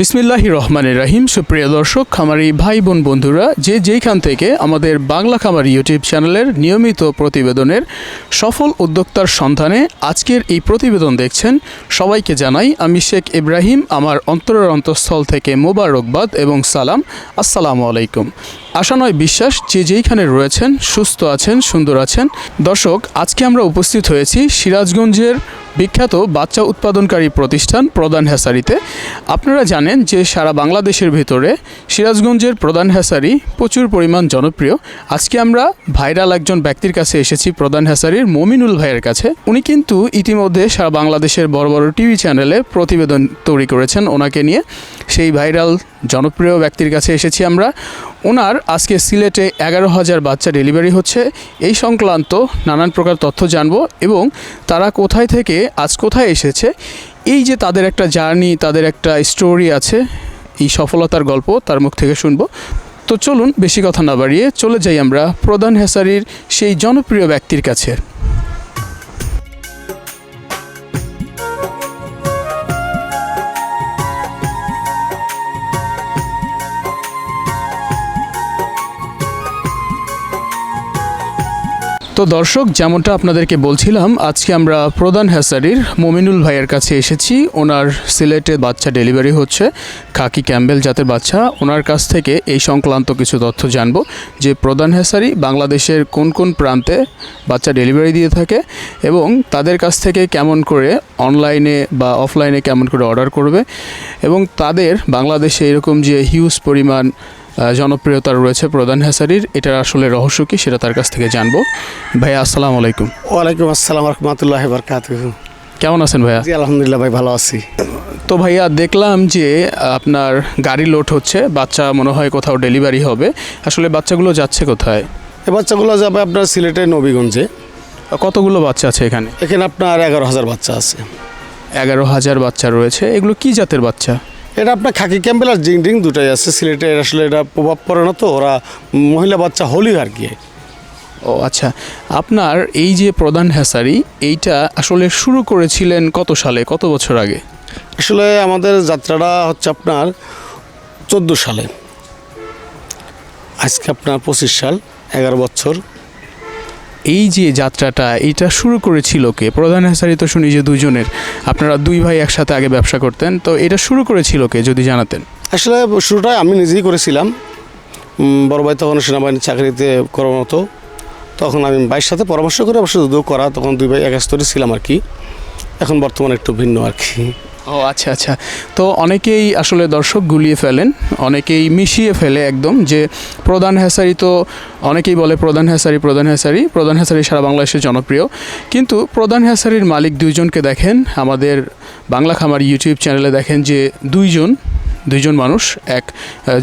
বিসমিল্লাহি রহমানের রাহিম। সুপ্রিয় দর্শক খামারি ভাই বোন বন্ধুরা, যে যেইখান থেকে আমাদের বাংলা খামার ইউটিউব চ্যানেলের নিয়মিত প্রতিবেদনের সফল উদ্যোক্তার সন্ধানে আজকের এই প্রতিবেদন দেখছেন, সবাইকে জানাই আমি শেখ ইব্রাহিম, আমার অন্তরের অন্তঃস্থল থেকে মোবারকবাদ এবং সালাম। আসসালামু আলাইকুম। আশা নয় বিশ্বাস, যে যেইখানে রয়েছেন, সুস্থ আছেন, সুন্দর আছেন। দর্শক, আজকে আমরা উপস্থিত হয়েছি সিরাজগঞ্জের বিখ্যাত বাচ্চা উৎপাদনকারী প্রতিষ্ঠান প্রধান হ্যাসারিতে। আপনারা জানেন যে সারা বাংলাদেশের ভিতরে সিরাজগঞ্জের প্রধান হ্যাসারি প্রচুর পরিমাণ জনপ্রিয়। আজকে আমরা ভাইরাল একজন ব্যক্তির কাছে এসেছি, প্রধান হ্যাসারির মমিনুল ভাইয়ের কাছে। উনি কিন্তু ইতিমধ্যে সারা বাংলাদেশের বড় বড় টিভি চ্যানেলে প্রতিবেদন তৈরি করেছেন ওনাকে নিয়ে। সেই ভাইরাল জনপ্রিয় ব্যক্তির কাছে এসেছি আমরা। ওনার আজকে সিলেটে এগারো হাজার বাচ্চা ডেলিভারি হচ্ছে। এই সংক্রান্ত নানান প্রকার তথ্য জানব এবং তারা কোথায় থেকে আজ কোথায় এসেছে? এই যে তাদের একটা জার্নি, তাদের একটা স্টোরি আছে, এই সফলতার গল্প তার মুখ থেকে শুনব। তো চলুন, বেশি কথা না বাড়িয়ে চলে যাই আমরা প্রধান হেসারির সেই জনপ্রিয় ব্যক্তির কাছে। তো দর্শক, যেমনটা আপনাদেরকে বলছিলাম, আজকে আমরা প্রধান হ্যাসারির মমিনুল ভাইয়ের কাছে এসেছি। ওনার সিলেটে বাচ্চা ডেলিভারি হচ্ছে, খাকি ক্যাম্বেল জাতের বাচ্চা। ওনার কাছ থেকে এই সংক্রান্ত কিছু তথ্য জানব যে প্রধান হ্যাসারি বাংলাদেশের কোন কোন প্রান্তে বাচ্চা ডেলিভারি দিয়ে থাকে এবং তাদের কাছ থেকে কেমন করে অনলাইনে বা অফলাইনে কেমন করে অর্ডার করবে এবং তাদের বাংলাদেশে এরকম যে হিউজ পরিমাণ জনপ্রিয়তা রয়েছে প্রধান হেসারির। এটার আসলে রহস্য কি সেটা তার কাছ থেকে জানব। ভাইয়া আসসালামু আলাইকুম। ওয়ালাইকুম আসসালাম রহমতুল্লাহ বরকাত কেমন আছেন ভাইয়া? আলহামদুলিল্লাহ ভাই ভালো আছি। তো ভাইয়া দেখলাম যে আপনার গাড়ি লোড হচ্ছে বাচ্চা মনে হয় কোথাও ডেলিভারি হবে। আসলে বাচ্চাগুলো যাচ্ছে কোথায়? এ বাচ্চাগুলো যাবে আপনার সিলেটের নবীগঞ্জে। কতগুলো বাচ্চা আছে এখানে? এখানে আপনার এগারো হাজার বাচ্চা আছে। এগারো হাজার বাচ্চা রয়েছে। এগুলো কি জাতের বাচ্চা? এটা আপনার খাকি ক্যাম্পেল আর জিং ডিং দুটাই আছে। সিলেটে আসলে এটা প্রভাব পড়ে না তো ওরা মহিলা বাচ্চা হলি আর কি। ও আচ্ছা। আপনার এই যে প্রধান হ্যাসারি এইটা আসলে শুরু করেছিলেন কত সালে কত বছর আগে? আসলে আমাদের যাত্রাটা হচ্ছে আপনার চোদ্দ সালে। আজকে আপনার পঁচিশ সাল এগারো বছর। এই যে যাত্রাটা, এটা শুরু করেছিল কে? প্রধান হ্যাসারি তো শুনি যে দুজনের আপনারা দুই ভাই একসাথে আগে ব্যবসা করতেন। তো এটা শুরু করেছিল কে, যদি জানাতেন? আসলে শুরুটা আমি নিজেই করেছিলাম। বড় ভাই তখন সেনাবাহিনীর চাকরিতে কর্মরত। তখন আমি ভাইয়ের সাথে পরামর্শ করে অবশ্য যদিও করা, তখন দুই ভাই এক স্তরে ছিলাম আর কি। এখন বর্তমানে একটু ভিন্ন আর কি। ও আচ্ছা আচ্ছা। তো অনেকেই আসলে দর্শক গুলিয়ে ফেলেন, অনেকেই মিশিয়ে ফেলে একদম যে প্রধান হ্যাসারি তো অনেকেই বলে প্রধান হ্যাসারি প্রধান হ্যাসারি প্রধান হ্যাসারি সারা বাংলাদেশে জনপ্রিয়। কিন্তু প্রধান হ্যাসারির মালিক দুইজনকে দেখেন, আমাদের বাংলা খামার ইউটিউব চ্যানেলে দেখেন যে দুইজন দুইজন মানুষ, এক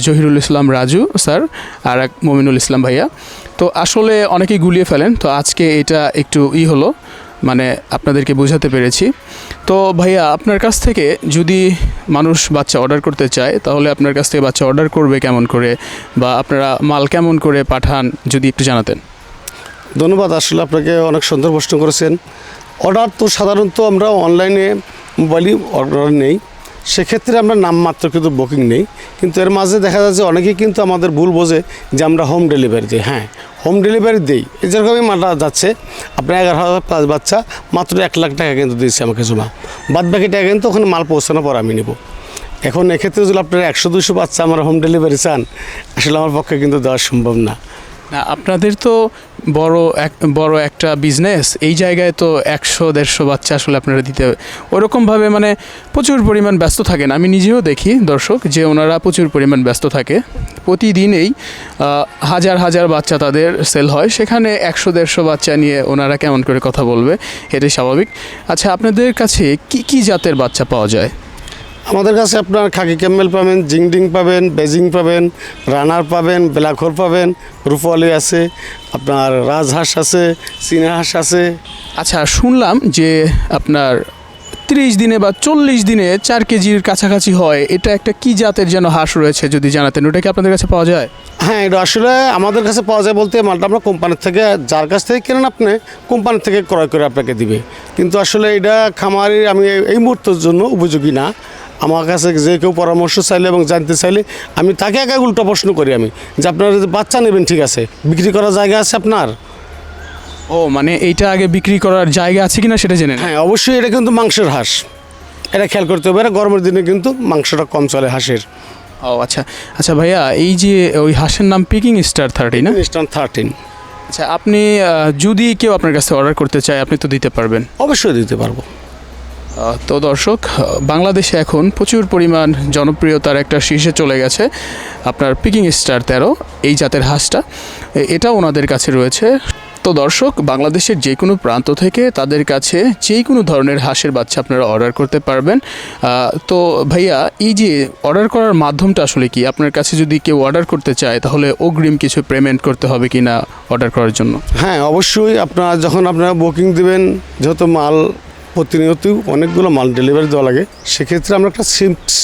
জহিরুল ইসলাম রাজু স্যার আর এক মমিনুল ইসলাম ভাইয়া। তো আসলে অনেকেই গুলিয়ে ফেলেন, তো আজকে এটা একটু ই হলো মানে আপনাদেরকে বোঝাতে পেরেছি। তো ভাইয়া, আপনার কাছ থেকে যদি মানুষ বাচ্চা অর্ডার করতে চায়, তাহলে আপনার কাছ থেকে বাচ্চা অর্ডার করবে কেমন করে? বা আপনারা মাল কেমন করে পাঠান, যদি একটু জানাতেন। ধন্যবাদ, আসলে আপনাকে অনেক সুন্দর প্রশ্ন করেছেন। অর্ডার তো সাধারণত আমরা অনলাইনে মোবাইলই অর্ডার নেই। সেক্ষেত্রে আমরা নামমাত্র কিন্তু বুকিং নেই। কিন্তু এর মাঝে দেখা যাচ্ছে অনেকেই কিন্তু আমাদের ভুল বোঝে যে আমরা হোম ডেলিভারি দিই। হ্যাঁ হোম ডেলিভারি দিই। যেরকমই মালটা যাচ্ছে। আপনার এগারো হাজার পাঁচ বাচ্চা, মাত্র এক লাখ টাকা কিন্তু দিয়েছে আমাকে জমা। বাদ বাকি টাকা কিন্তু ওখানে মাল পৌঁছানোর পর আমি নেব। এখন এক্ষেত্রে যদি আপনারা একশো দুশো বাচ্চা আমার হোম ডেলিভারি চান, আসলে আমার পক্ষে কিন্তু দেওয়া সম্ভব না। না, আপনাদের তো বড় এক, বড় একটা বিজনেস এই জায়গায় তো একশো, দেড়শো বাচ্চা আসলে আপনারা দিতে হবে ওরকমভাবে মানে প্রচুর পরিমাণ ব্যস্ত থাকেন আমি নিজেও দেখি দর্শক যে ওনারা প্রচুর পরিমাণ ব্যস্ত থাকে। প্রতিদিনেই হাজার হাজার বাচ্চা তাদের সেল হয়। সেখানে একশো, দেড়শো বাচ্চা নিয়ে ওনারা কেমন করে কথা বলবে, এটাই স্বাভাবিক। আচ্ছা আপনাদের কাছে কি কি জাতের বাচ্চা পাওয়া যায়? আমাদের কাছে আপনার খাকি ক্যামেল পাবেন জিংডিং পাবেন বেজিং পাবেন রানার পাবেন ব্ল্যাকহোর পাবেন রূপওয়ালি আছে আপনার রাজহাঁস আছে চীনাহাঁস আছে। আচ্ছা শুনলাম যে আপনার তিরিশ দিনে বা চল্লিশ দিনে চার কেজির কাছাকাছি হয়। এটা একটা কি জাতের যেন হাঁস রয়েছে যদি জানাতেন ওটা কি আপনাদের কাছে পাওয়া যায়? হ্যাঁ এটা আসলে আমাদের কাছে পাওয়া যায় বলতে মালটা আমরা কোম্পানির থেকে যার কাছ থেকে কেনেন আপনি কোম্পানির থেকে ক্রয় করে আপনাকে দিবে। কিন্তু আসলে এটা খামারি আমি এই মুহূর্তের জন্য উপযোগী না। আমার কাছে যে কেউ পরামর্শ চাইলে এবং জানতে চাইলে আমি তাকে একা উল্টো প্রশ্ন করি আমি যে আপনারা যদি বাচ্চা নেবেন ঠিক আছে বিক্রি করার জায়গা আছে আপনার? ও মানে এইটা আগে বিক্রি করার জায়গা আছে কিনা সেটা জেনে হ্যাঁ অবশ্যই এটা কিন্তু মাংসের হাঁস। এটা খেয়াল করতে হবে এটা গরমের দিনে কিন্তু মাংসটা কম চলে হাঁসের। ও আচ্ছা আচ্ছা ভাইয়া এই যে ওই হাঁসের নাম পিকিং স্টার থার্টিন না? ইস্টার্ন থার্টিন আচ্ছা আপনি যদি কেউ আপনার কাছে অর্ডার করতে চায় আপনি তো দিতে পারবেন। অবশ্যই দিতে পারব। তো দর্শক বাংলাদেশে এখন প্রচুর পরিমাণ জনপ্রিয়তার একটা শীর্ষে চলে গেছে আপনার পিকিং স্টার তেরো, এই জাতের হাঁসটা। এটা ওনাদের কাছে রয়েছে। তো দর্শক, বাংলাদেশের যে কোনো প্রান্ত থেকে তাদের কাছে যে কোনো ধরনের হাঁসের বাচ্চা আপনারা অর্ডার করতে পারবেন। তো ভাইয়া, এই যে অর্ডার করার মাধ্যমটা আসলে কি? আপনার কাছে যদি কেউ অর্ডার করতে চায়, তাহলে অগ্রিম কিছু পেমেন্ট করতে হবে কি না অর্ডার করার জন্য? হ্যাঁ অবশ্যই। আপনার যখন আপনারা বুকিং দেবেন, যেহেতু মাল প্রতিনিয়ত অনেকগুলো মাল ডেলিভারি দেওয়া লাগে। সেক্ষেত্রে আমরা একটা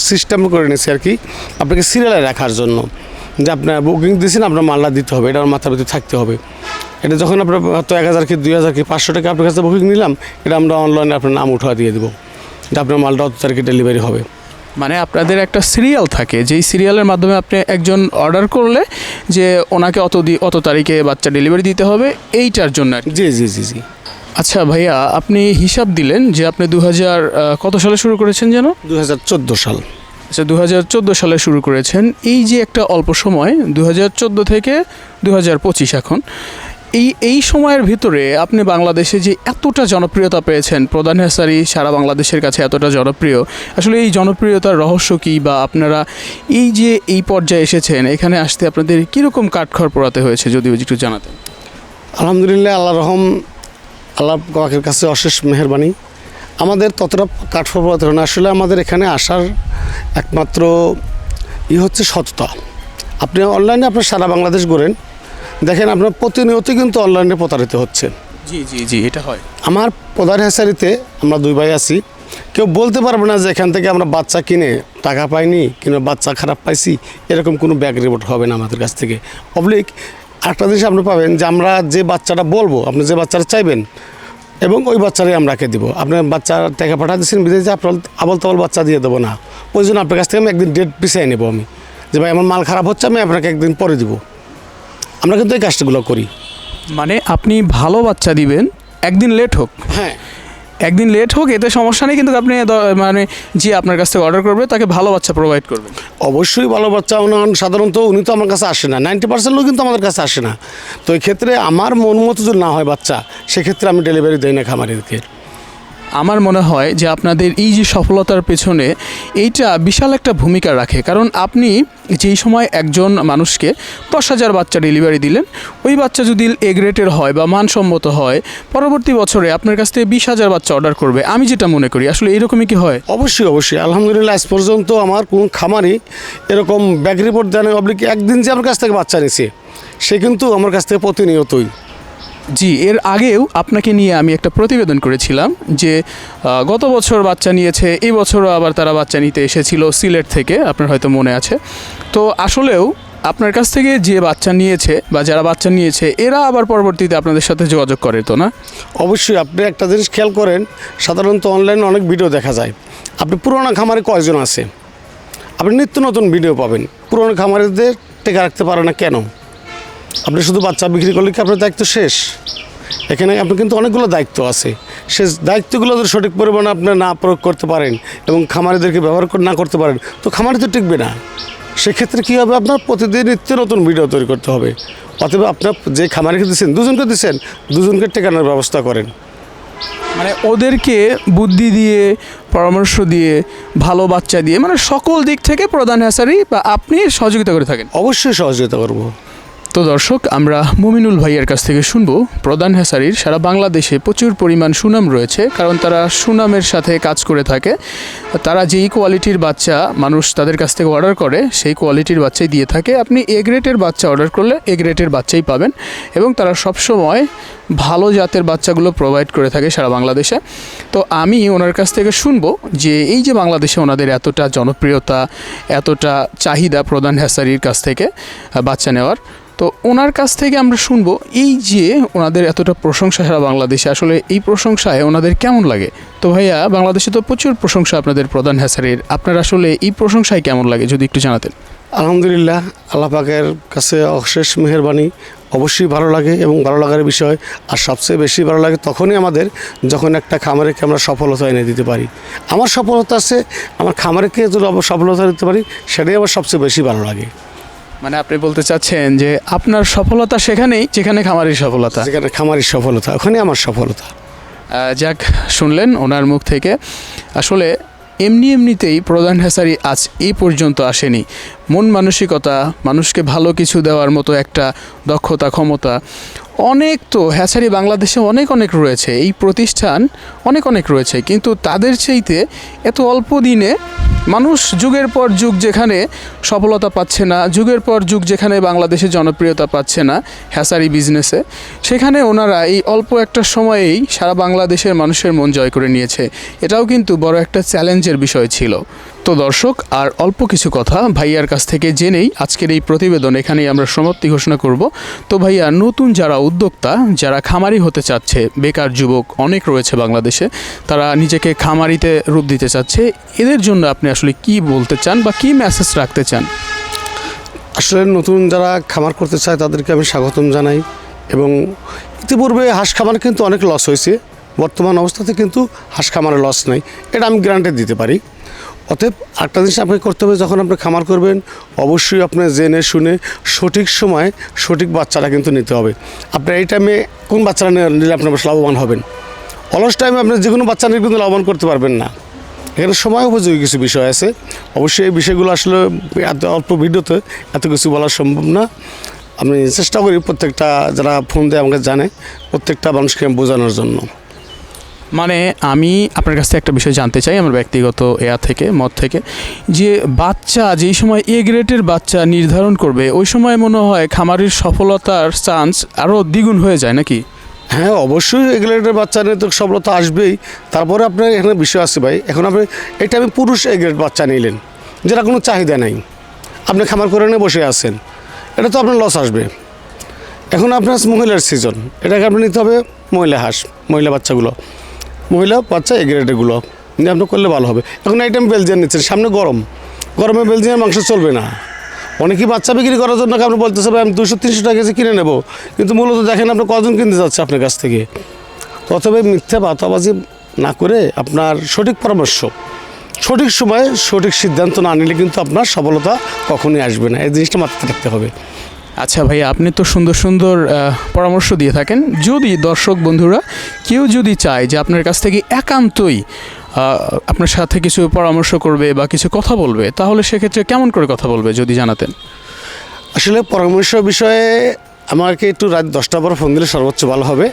সিস্টেম করে নিয়েছি আর কি আপনাকে সিরিয়ালে রাখার জন্য। যে আপনার বুকিং দিয়েছেন আপনার মালটা দিতে হবে এটা আমার মাথার ভিতরে থাকতে হবে। এটা যখন আপনার হয়তো এক হাজার কি দুই হাজার কি পাঁচশো টাকা আপনার কাছে বুকিং নিলাম এটা আমরা অনলাইনে আপনার নাম উঠা দিয়ে দেবো। যে আপনার মালটা অত তারিখে ডেলিভারি হবে। মানে আপনাদের একটা সিরিয়াল থাকে যেই সিরিয়ালের মাধ্যমে আপনি একজন অর্ডার করলে যে ওনাকে অত দি অত তারিখে বাচ্চা ডেলিভারি দিতে হবে এইটার জন্য। জি জি জি জি। আচ্ছা ভাইয়া আপনি হিসাব দিলেন যে আপনি দু হাজার কত সালে শুরু করেছেন যেন? দু হাজার চোদ্দ সাল। আচ্ছা দু হাজার চোদ্দ সালে শুরু করেছেন। এই যে একটা অল্প সময় দু হাজার চোদ্দ থেকে দু হাজার পঁচিশ এখন এই এই সময়ের ভিতরে আপনি বাংলাদেশে যে এতটা জনপ্রিয়তা পেয়েছেন প্রধান হেসারি সারা বাংলাদেশের কাছে এতটা জনপ্রিয় আসলে এই জনপ্রিয়তার রহস্য কী বা আপনারা এই যে এই পর্যায়ে এসেছেন এখানে আসতে আপনাদের কীরকম কাঠখড় পোড়াতে হয়েছে যদিও একটু জানাতেন। আলহামদুলিল্লাহ আল্লাহ রহম আল্লাহ পাকের কাছে অশেষ মেহরবানি। আমাদের ততটা কাঠফোড়াতে হয় না। আসলে আমাদের এখানে আসার একমাত্র ই হচ্ছে সততা। আপনি অনলাইনে আপনার সারা বাংলাদেশ ঘোরেন দেখেন আপনার প্রতিনিয়ত কিন্তু অনলাইনে প্রতারিত হচ্ছে। জি জি জি এটা হয়। আমার প্রধান হেসারিতে আমরা দুই ভাই আছি। কেউ বলতে পারবে না যে এখান থেকে আমরা বাচ্চা কিনে টাকা পাইনি কিংবা বাচ্চা খারাপ পাইছি এরকম কোনো ব্যাক রিপোর্ট হবে না আমাদের কাছ থেকে। পাবলিক একটা জিনিস আপনি পাবেন যে আমরা যে বাচ্চাটা বলব আপনি যে বাচ্চাটা চাইবেন এবং ওই বাচ্চারাই আমরাকে দিব। আপনার বাচ্চা টাকা পাঠা দিচ্ছেন বিদেশে আপনার আবল তাবল বাচ্চা দিয়ে দেবো না। ওই জন্য আপনার কাছ থেকে আমি একদিন ডেট পিছিয়ে নেব আমি। যে ভাই আমার মাল খারাপ হচ্ছে আমি আপনাকে একদিন পরে দিব। আমরা কিন্তু এই কাজগুলো করি। মানে আপনি ভালো বাচ্চা দিবেন একদিন লেট হোক। হ্যাঁ। একদিন লেট হোক, এতে সমস্যা নেই, কিন্তু আপনি মানে যে আপনার কাছ থেকে অর্ডার করবে, তাকে ভালো বাচ্চা প্রোভাইড করবেন অবশ্যই ভালো বাচ্চা সাধারণত উনি তো আমার কাছে আসে না। নাইনটি পার্সেন্ট লোক কিন্তু আমাদের কাছে আসে না। তো এক্ষেত্রে ক্ষেত্রে আমার মন মতো যদি না হয় বাচ্চা, সেক্ষেত্রে আমি ডেলিভারি দেই না খামারিদেরকে। আমার মনে হয় যে আপনাদের এই যে সফলতার পেছনে এইটা বিশাল একটা ভূমিকা রাখে। কারণ আপনি যেই সময় একজন মানুষকে দশ হাজার বাচ্চা ডেলিভারি দিলেন, ওই বাচ্চা যদি এ গ্রেটের হয় বা মানসম্মত হয়, পরবর্তী বছরে আপনার কাছ থেকে বিশ হাজার বাচ্চা অর্ডার করবে। আমি যেটা মনে করি, আসলে এরকমই কি হয়? অবশ্যই অবশ্যই। আলহামদুলিল্লাহ, আজ পর্যন্ত আমার কোনো খামারি এরকম ব্যাক রিপোর্ট দেন অবলিক একদিন যে আমার কাছ থেকে বাচ্চা নিছে সে কিন্তু আমার কাছ থেকে প্রতিনিয়তই। জি, এর আগেও আপনাকে নিয়ে আমি একটা প্রতিবেদন করেছিলাম যে গত বছর বাচ্চা নিয়েছে, এই বছরও আবার তারা বাচ্চা নিতে এসেছিল সিলেট থেকে, আপনার হয়তো মনে আছে। তো আসলেও আপনার কাছ থেকে যে বাচ্চা নিয়েছে বা যারা বাচ্চা নিয়েছে, এরা আবার পরবর্তীতে আপনাদের সাথে যোগাযোগ করে তো না? অবশ্যই, আপনি একটা জিনিস খেয়াল করেন, সাধারণত অনলাইনে অনেক ভিডিও দেখা যায়। আপনি পুরোনো খামারে কয়জন আছে? আপনি নিত্য নতুন ভিডিও পাবেন। পুরোনো খামারিদের টেকা রাখতে পারে না কেন? আপনি শুধু বাচ্চা বিক্রি করলে কি আপনার দায়িত্ব শেষ? এখানে আপনার কিন্তু অনেকগুলো দায়িত্ব আছে। সে দায়িত্বগুলো যদি সঠিক পরিমাণে আপনি না প্রয়োগ করতে পারেন এবং খামারিদেরকে ব্যবহার না করতে পারেন তো খামারি তো টিকবে না। সেক্ষেত্রে কী হবে আপনার প্রতিদিন নিত্য নতুন ভিডিও তৈরি করতে হবে। অতএব আপনার যে খামারিকে দিচ্ছেন দুজনকে দিচ্ছেন দুজনকে টেকানোর ব্যবস্থা করেন। মানে ওদেরকে বুদ্ধি দিয়ে পরামর্শ দিয়ে ভালো বাচ্চা দিয়ে মানে সকল দিক থেকে প্রধান হ্যাসারি বা আপনি সহযোগিতা করে থাকেন। অবশ্যই সহযোগিতা করব। তো দর্শক, আমরা মুমিনুল ভাইয়ের কাছ থেকে শুনব। প্রধান হেসারির সারা বাংলাদেশে প্রচুর পরিমাণ সুনাম রয়েছে, কারণ তারা সুনামের সাথে কাজ করে থাকে। তারা যেই কোয়ালিটির বাচ্চা মানুষ তাদের কাছ থেকে অর্ডার করে, সেই কোয়ালিটির বাচ্চাই দিয়ে থাকে। আপনি এ গ্রেটের বাচ্চা অর্ডার করলে এ গ্রেটের বাচ্চাই পাবেন এবং তারা সবসময় ভালো জাতের বাচ্চাগুলো প্রোভাইড করে থাকে সারা বাংলাদেশে। তো আমি ওনার কাছ থেকে শুনব যে এই যে বাংলাদেশে ওনাদের এতটা জনপ্রিয়তা, এতটা চাহিদা প্রধান হ্যাসারির কাছ থেকে বাচ্চা নেওয়ার তো ওনার কাছ থেকে আমরা শুনব, এই যে ওনাদের এতটা প্রশংসা সারা বাংলাদেশে, আসলে এই প্রশংসায় ওনাদের কেমন লাগে? তো ভাইয়া, বাংলাদেশে তো প্রচুর প্রশংসা আপনাদের প্রধান হ্যাসারির, আপনার আসলে এই প্রশংসায় কেমন লাগে, যদি একটু জানাতেন? আলহামদুলিল্লাহ আল্লাহ পাকের কাছে অশেষ মেহরবানি, অবশ্যই ভালো লাগে এবং ভালো লাগার বিষয়, আর সবচেয়ে বেশি ভালো লাগে তখনই আমাদের যখন একটা খামারেকে আমরা সফলতা এনে দিতে পারি। আমার সফলতা আছে, আমার খামারকে যদি সফলতা দিতে পারি, সেটাই আমার সবচেয়ে বেশি ভালো লাগে। মানে আপনি বলতে চাচ্ছেন যে আপনার সফলতা সেখানেই যেখানে খামারের সফলতা? যেখানে খামারির সফলতা ওখানে আমার সফলতা। যাক শুনলেন ওনার মুখ থেকে। আসলে এমনি এমনিতেই প্রধান হেসারি আজ এই পর্যন্ত আসেনি। মন মানসিকতা মানুষকে ভালো কিছু দেওয়ার মতো একটা দক্ষতা ক্ষমতা। অনেক তো হ্যাসারি বাংলাদেশে অনেক অনেক রয়েছে, এই প্রতিষ্ঠান অনেক অনেক রয়েছে, কিন্তু তাদের চাইতে এত অল্প দিনে মানুষ যুগের পর যুগ যেখানে সফলতা পাচ্ছে না, যুগের পর যুগ যেখানে বাংলাদেশে জনপ্রিয়তা পাচ্ছে না হ্যাসারি বিজনেসে সেখানে ওনারা এই অল্প একটা সময়েই সারা বাংলাদেশের মানুষের মন জয় করে নিয়েছে। এটাও কিন্তু বড় একটা চ্যালেঞ্জের বিষয় ছিল। তো দর্শক, আর অল্প কিছু কথা ভাইয়ার কাছ থেকে জেনেই আজকের এই প্রতিবেদন এখানেই আমরা সমাপ্তি ঘোষণা করব। তো ভাইয়া, নতুন যারা উদ্যোক্তা, যারা খামারি হতে চাচ্ছে, বেকার যুবক অনেক রয়েছে বাংলাদেশে, তারা নিজেকে খামারিতে রূপ দিতে চাচ্ছে, এদের জন্য আপনি আসলে কি বলতে চান বা কি মেসেজ রাখতে চান? আসলে নতুন যারা খামার করতে চায়, তাদেরকে আমি স্বাগতম জানাই। এবং ইতিপূর্বে হাঁস খামার কিন্তু অনেক লস হয়েছে। বর্তমান অবস্থাতে কিন্তু হাঁস খামারে লস নাই। এটা আমি গ্যারান্টি দিতে পারি। অতএব একটা জিনিস আপনাকে করতে হবে, যখন আপনি খামার করবেন, অবশ্যই আপনার জেনে শুনে সঠিক সময় সঠিক বাচ্চাটা কিন্তু নিতে হবে। আপনার এই টাইমে কোন বাচ্চাটা নিয়ে- নিলে আপনার লাভবান হবেন? অলস টাইমে আপনি যে কোনো বাচ্চা নিয়ে কিন্তু লাভবান করতে পারবেন না। এখানে সময় উপযোগী কিছু বিষয় আছে। অবশ্যই এই বিষয়গুলো আসলে এত অল্প ভিডিওতে এত কিছু বলা সম্ভব না। আমি চেষ্টা করি প্রত্যেকটা যারা ফোন দেয় আমাকে জানে, প্রত্যেকটা মানুষকে বোঝানোর জন্য। মানে আমি আপনার কাছ থেকে একটা বিষয় জানতে চাই, আমার ব্যক্তিগত এয়া থেকে, মত থেকে, যে বাচ্চা যেই সময় এ গ্রেডের বাচ্চা নির্ধারণ করবে, ওই সময় মনে হয় খামারের সফলতার চান্স আরও দ্বিগুণ হয়ে যায় নাকি? হ্যাঁ অবশ্যই এগ্রেডের বাচ্চা নিয়ে তো সফলতা আসবেই। তারপরে আপনার এখানে বিষয় আছে ভাই, এখন আপনি, এটা আমি পুরুষ এগ্রেড বাচ্চা নিলেন, যেটা কোনো চাহিদা নাই। আপনি খামার করে নিয়ে বসে আছেন, এটা তো আপনার লস আসবে। এখন আপনার মহিলার সিজন এটাকে আপনি নিতে হবে মহিলা হাঁস, মহিলা বাচ্চাগুলো। মহিলা, বাচ্চা এগ্রেডেগুলো নিয়ে আপনি করলে ভালো হবে। এখন আইটেম বেলজিয়ান নিচ্ছেন সামনে গরম। গরমে বেলজিয়ান মাংস চলবে না। অনেকেই বাচ্চা বিক্রি করার জন্য আপনি বলতেছে, ভাই, আমি দুশো তিনশো টাকা কেজি কিনে নেব। কিন্তু মূলত দেখেন আপনি কজন কিনতে যাচ্ছে আপনার কাছ থেকে। ততবে মিথ্যা বাতাবাজি না করে আপনার সঠিক পরামর্শ। সঠিক সময়ে সঠিক সিদ্ধান্ত না নিলে কিন্তু আপনার সফলতা কখনোই আসবে না। এই জিনিসটা মাথায় রাখতে হবে। আচ্ছা ভাই আপনি তো সুন্দর সুন্দর পরামর্শ দিয়ে থাকেন। যদি দর্শক বন্ধুরা কেউ যদি চায় যে আপনার কাছ থেকে একান্তই আপনার সাথে কিছু পরামর্শ করবে বা কিছু কথা বলবে, তাহলে সেক্ষেত্রে কেমন করে কথা বলবে যদি জানাতেন? আসলে পরামর্শ বিষয়ে আমাকে একটু রাত দশটা পর ফোন দিলে সর্বোচ্চ ভালো হবে।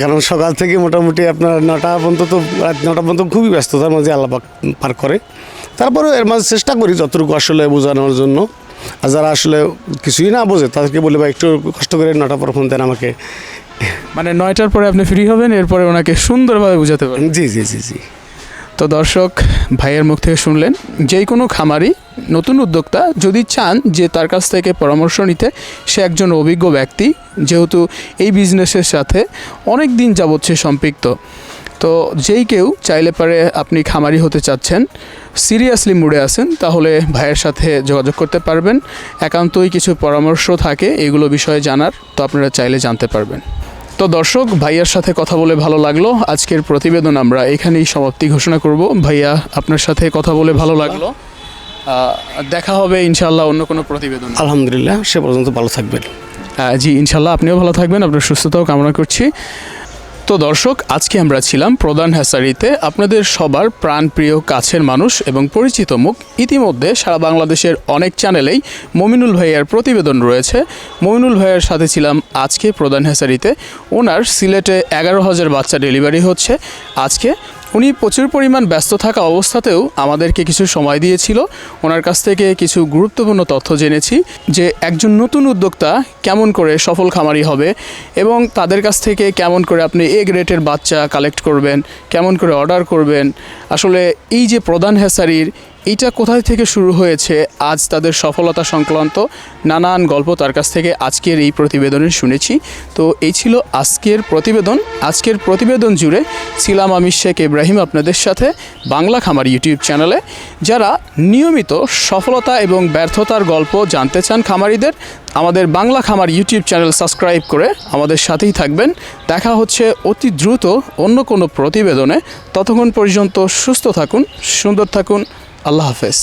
কারণ সকাল থেকে মোটামুটি আপনার নটা পর্যন্ত তো, রাত নটা পর্যন্ত খুবই ব্যস্ততার মাঝে আল্লাহ পাক পার করে। তারপরে এর মাঝে চেষ্টা করি যতটুকু আসলে বোঝানোর জন্য। আর যারা আসলে কিছুই না বোঝে তাদেরকে বলে বা একটু কষ্ট করে নটা পর ফোন দেন আমাকে। মানে নয়টার পরে আপনি ফ্রি হবেন এরপরে ওনাকে সুন্দরভাবে বুঝাতে পারবেন। জি জি জি জি। তো দর্শক ভাইয়ের মুখ থেকে শুনলেন যেই কোনো খামারি নতুন উদ্যোক্তা যদি চান যে তার কাছ থেকে পরামর্শ নিতে সে একজন অভিজ্ঞ ব্যক্তি যেহেতু এই বিজনেসের সাথে অনেক দিন যাবৎ সে সম্পৃক্ত। তো যেই কেউ চাইলে পারে আপনি খামারি হতে চাচ্ছেন সিরিয়াসলি মুডে আছেন তাহলে ভাইয়ের সাথে যোগাযোগ করতে পারবেন। একান্তই কিছু পরামর্শ থাকে এগুলো বিষয়ে জানার তো আপনারা চাইলে জানতে পারবেন। তো দর্শক ভাইয়ার সাথে কথা বলে ভালো লাগল। আজকের প্রতিবেদন আমরা এখানেই সমাপ্তি ঘোষণা করব। ভাইয়া আপনার সাথে কথা বলে ভালো লাগল। দেখা হবে ইনশাল্লাহ অন্য কোনো প্রতিবেদন। আলহামদুলিল্লাহ সে পর্যন্ত ভালো থাকবেন। জি ইনশাল্লাহ আপনিও ভালো থাকবেন। আপনার সুস্থতাও কামনা করছি। তো দর্শক, আজকে আমরা ছিলাম প্রধান হ্যাসারিতে। আপনাদের সবার প্রাণপ্রিয় কাছের মানুষ এবং পরিচিত মুখ। ইতিমধ্যে সারা বাংলাদেশের অনেক চ্যানেলেই মমিনুল ভাইয়ার প্রতিবেদন রয়েছে। মমিনুল ভাইয়ার সাথে ছিলাম আজকে প্রধান হ্যাসারিতে। ওনার সিলেটে এগারো হাজার বাচ্চা ডেলিভারি হচ্ছে। আজকে উনি প্রচুর পরিমাণ ব্যস্ত থাকা অবস্থাতেও আমাদেরকে কিছু সময় দিয়েছিল। ওনার কাছ থেকে কিছু গুরুত্বপূর্ণ তথ্য জেনেছি যে একজন নতুন উদ্যোক্তা কেমন করে সফল খামারি হবে এবং তাদের কাছ থেকে কেমন করে আপনি এ গ্রেটের বাচ্চা কালেক্ট করবেন, কেমন করে অর্ডার করবেন। আসলে এই যে প্রধান হ্যাসারির এইটা কোথায় থেকে শুরু হয়েছে? আজ তাদের সফলতা সংক্রান্ত নানান গল্প তার কাছ থেকে আজকের এই প্রতিবেদনে শুনেছি। তো এই ছিল আজকের প্রতিবেদন। আজকের প্রতিবেদন জুড়ে ছিলাম আমি শেখ ইব্রাহিম আপনাদের সাথে বাংলা খামার ইউটিউব চ্যানেলে। যারা নিয়মিত সফলতা এবং ব্যর্থতার গল্প জানতে চান খামারিদের, আমাদের বাংলা খামার ইউটিউব চ্যানেল সাবস্ক্রাইব করে আমাদের সাথেই থাকবেন। দেখা হচ্ছে অতি দ্রুত অন্য কোনো প্রতিবেদনে। ততক্ষণ পর্যন্ত সুস্থ থাকুন, সুন্দর থাকুন। আল্লাহ হাফেজ।